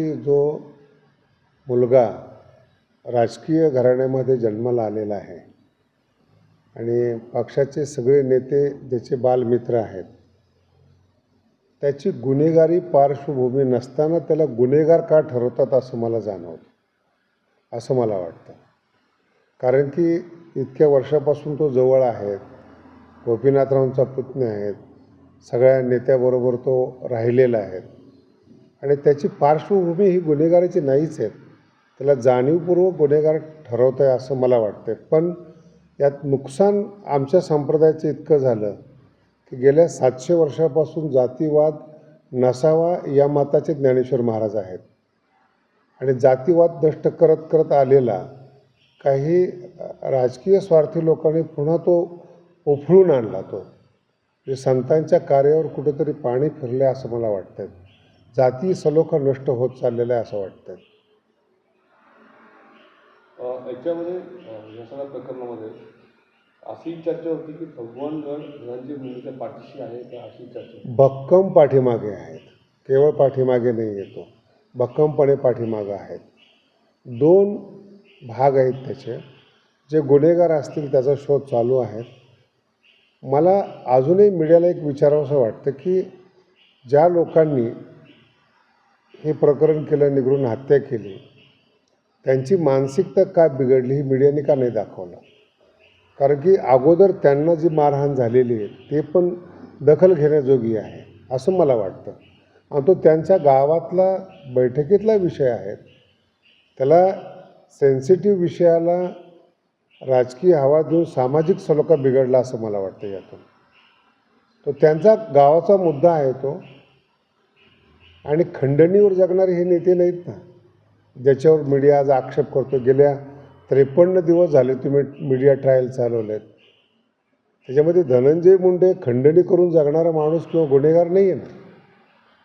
की जो मुलगा राजकीय घराण्यामध्ये जन्माला आलेला आहे आणि पक्षाचे सगळे नेते ज्याचे बालमित्र आहेत त्याची गुन्हेगारी पार्श्वभूमी नसताना त्याला गुन्हेगार का ठरवतात असं मला जाणवतं असं मला वाटतं. कारण की इतक्या वर्षापासून तो जवळ आहे गोपीनाथरावांचा पुतण्या आहेत सगळ्या नेत्याबरोबर तो राहिलेला आहे. आणि त्याची पार्श्वभूमी ही गुन्हेगाराची नाहीच आहे. त्याला जाणीवपूर्वक गुन्हेगार ठरवत आहे असं मला वाटतं पण यात नुकसान आमच्या संप्रदायाचं इतकं झालं की गेल्या सातशे वर्षापासून जातीवाद नसावा या मताचे ज्ञानेश्वर महाराज आहेत. आणि जातीवाद नष्ट करत करत आलेला काही राजकीय स्वार्थी लोकांनी पुन्हा तो उफळून आणला तो. म्हणजे संतांच्या कार्यावर कुठेतरी पाणी फिरले असं मला वाटतं जाती सलोखा नष्ट होत चाललेला आहे असं वाटतं याच्यामध्ये सगळ्या प्रकरणामध्ये अशी चर्चा होती की भगवान गड धनंजय मुंडेच्या पाठीशी आहे का अशी चर्चा. भक्कम पाठीमागे आहेत. केवळ पाठीमागे नाही येतो. भक्कमपणे पाठीमागं आहेत. दोन भाग आहेत त्याचे. जे गुन्हेगार असतील त्याचा शोध चालू आहे मला अजूनही मीडियाला एक विचारावंसं वाटतं की ज्या लोकांनी हे प्रकरण केलं निघून हत्या केली. त्यांची मानसिकता का बिघडली ही मीडियाने का नाही दाखवलं? कारण की अगोदर त्यांना जी मारहाण झालेली आहे ते पण दखल घेण्याजोगी आहे असं मला वाटतं. आणि तो त्यांच्या गावातला बैठकीतला विषय आहे. त्याला सेन्सिटिव्ह विषयाला राजकीय हवा देऊन सामाजिक सलोखा बिघडला असं मला वाटतं यातून. तो त्यांचा गावाचा मुद्दा आहे तो. आणि खंडणीवर जगणारे हे नेते नाहीत ना. ज्याच्यावर मीडिया आज आक्षेप करतो गेल्या त्रेपन्न दिवस झाले तुम्ही मीडिया ट्रायल चालवलेत. त्याच्यामध्ये धनंजय मुंडे खंडणी करून जगणारा माणूस किंवा गुन्हेगार नाही आहे ना.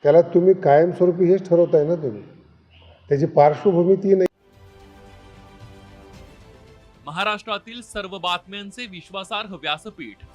त्याला तुम्ही कायमस्वरूपी हेच ठरवताय ना तुम्ही. त्याची पार्श्वभूमी ती नाही. महाराष्ट्रातील सर्व बातम्यांचे विश्वासार्ह व्यासपीठ